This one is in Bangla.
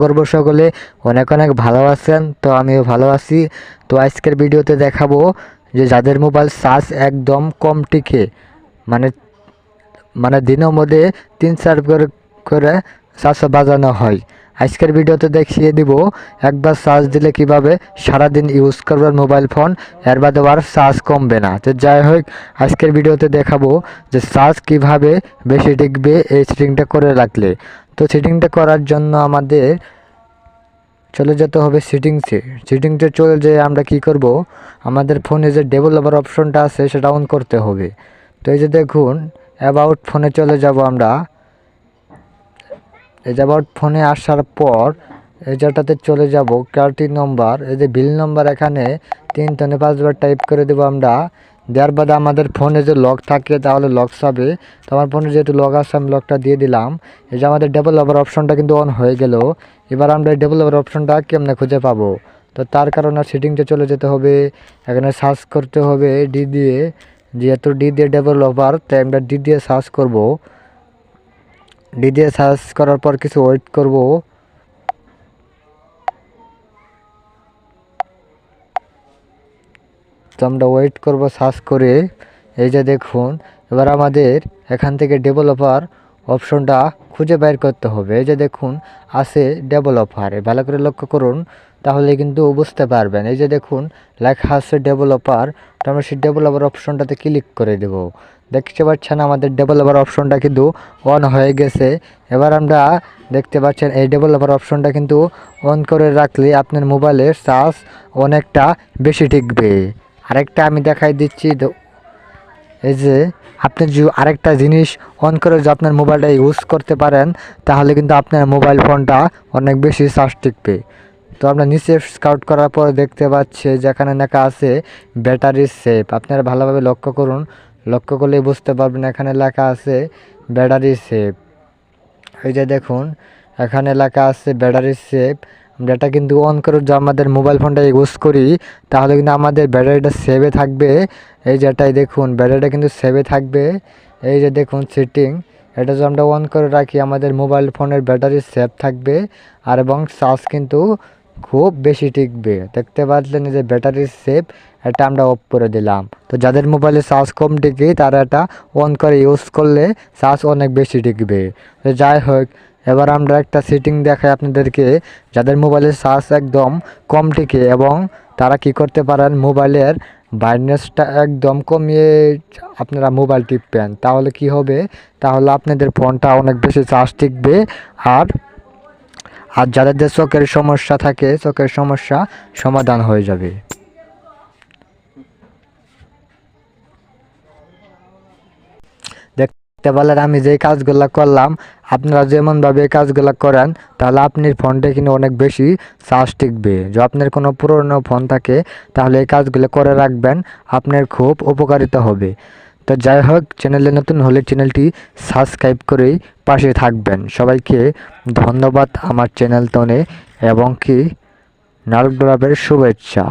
করব সকলে। অনেক অনেক ভালো আছেন তো আমিও ভালো আছি। তো আজকের ভিডিওতে দেখাবো যে যাদের মোবাইল চার্জ একদম কম টিকে মানে মানে দিনের মধ্যে তিন চার করে চার্জ বাজানো হয়। আজকের ভিডিওতে দেখিয়ে দিব, একবার চার্জ দিলে কীভাবে সারাদিন ইউজ করবেন মোবাইল ফোন এর বাদে আর চার্জ কমবে না। তো যাই হোক, আজকের ভিডিওতে দেখাবো যে চার্জ কীভাবে বেশি টিকবে এই সেটিংটা করে রাখলে। তো সেটিংটা করার জন্য আমাদের চলে যেতে হবে সেটিংসে সেটিংসে চলে যেয়ে আমরা কি করব? আমাদের ফোনে যে ডেভেলপার অপশনটা আছে সেটা অন করতে হবে। তো এই যে দেখুন অ্যাবাউট ফোনে চলে যাব আমরা। এই যে অ্যাবাউট ফোনে আসার পর এই যেটাতে চলে যাব কার্টি নম্বর, এই যে বিল নম্বর এখানে তিন টনে পাঁচবার টাইপ করে দেবো আমরা। দেওয়ার বাদে আমাদের ফোনে যে লক থাকে তাহলে লক হবে। তো আমার ফোনে যেহেতু লক আছে, আমি লকটা দিয়ে দিলাম। এই যে আমাদের ডেভেলপার অপশনটা কিন্তু অন হয়ে গেল। এবার আমরা ডেভেলপার অপশনটা কেমনে খুঁজে পাবো? তো তার কারণে সেটিংসে চলে যেতে হবে। এখানে সার্চ করতে হবে ডি দিয়ে। যেহেতু ডি দিয়ে ডেভেলপার তাই আমরা ডি দিয়ে সার্চ করব। ডি দিয়ে সার্চ করার পর কিছু ওয়েট করব। তো আমরা ওয়েট করব, সার্চ করে। এই যে দেখুন, এবার আমাদের এখান থেকে ডেভেলপার অপশনটা খুঁজে বের করতে হবে। এই যে দেখুন, আছে ডেভেলপার ভালো করে লক্ষ্য করুন, তাহলে কিন্তু বুঝতে পারবেন। এই যে দেখুন, লেখা আছে ডেভেলপার তো আমরা সেই ডেভেলপার অপশনটাতে ক্লিক করে দেব। দেখতে পাচ্ছেন আমাদের ডেভেলপার অপশনটা কিন্তু অন হয়ে গেছে। এবার আমরা দেখতে পাচ্ছেন এই ডেভেলপার অপশনটা কিন্তু অন করে রাখলে আপনার মোবাইলের চার্জ অনেকটা বেশি টিকবে। আরেকটা আমি দেখাই দিচ্ছি এই যে আপনি যদি আরেকটা জিনিস অন করে যদি আপনার মোবাইলটা ইউজ করতে পারেন, তাহলে কিন্তু আপনার মোবাইল ফোনটা অনেক বেশি চার্জ টিকবে। তো আমরা নিচে স্কাউট করার পর দেখতে পাচ্ছি যেখানে লেখা আছে ব্যাটারি সেফ আপনারা ভালোভাবে লক্ষ্য করুন। লক্ষ্য করলেই বুঝতে পারবেন এখানে লেখা আছে ব্যাটারি সেফ এই যে দেখুন, এখানে লেখা আছে ব্যাটারি সেভ এটা কিন্তু অন করে যদি আমাদের মোবাইল ফোনটা ইউজ করি, তাহলে কিন্তু আমাদের ব্যাটারিটা সেভে থাকবে। এই যে এটাই দেখুন ব্যাটারিটা কিন্তু সেভে থাকবে। এই যে দেখুন সেটিং এটা যদি আমরা অন করে রাখি, আমাদের মোবাইল ফোনের ব্যাটারি সেভ থাকবে আর এবং চার্জ কিন্তু খুব বেশি টিকবে। দেখতে পাচ্ছেন যে ব্যাটারি সেভ এটা আমরা অফ করে দিলাম। তো যাদের মোবাইলে চার্জ কম টিকে, তারা এটা অন করে ইউজ করলে চার্জ অনেক বেশি টিকবে। তো যাই হোক এবার আমরা একটা সেটিং দেখাই আপনাদেরকে, যাদের মোবাইলের চার্জ একদম কম টিকে এবং তারা কি করতে পারেন মোবাইলের ব্রাইটনেসটা একদম কমিয়ে আপনারা মোবাইল টিপবেন। তাহলে কি হবে? তাহলে আপনাদের ফোনটা অনেক বেশি চার্জ টিকবে। আর আর যাদের চোখের সমস্যা থাকে, চোখের সমস্যা সমাধান হয়ে যাবে। দেখতে পারলেন আমি যে কাজগুলো করলাম, আপনারা যেমনভাবে কাজগুলো করেন, তাহলে আপনার ফোনটা কিন্তু অনেক বেশি চার্জ টিকবে। যদি আপনার কোনো পুরনো ফোন থাকে, তাহলে এই কাজগুলো করে রাখবেন, আপনার খুব উপকারিতা হবে। তো যাই হোক, চ্যানেলে নতুন হলে চ্যানেলটি সাবস্ক্রাইব করেই পাশে থাকবেন। সবাইকে ধন্যবাদ আমার চ্যানেল তনে, এবং কি নারকডোলাবের শুভেচ্ছা।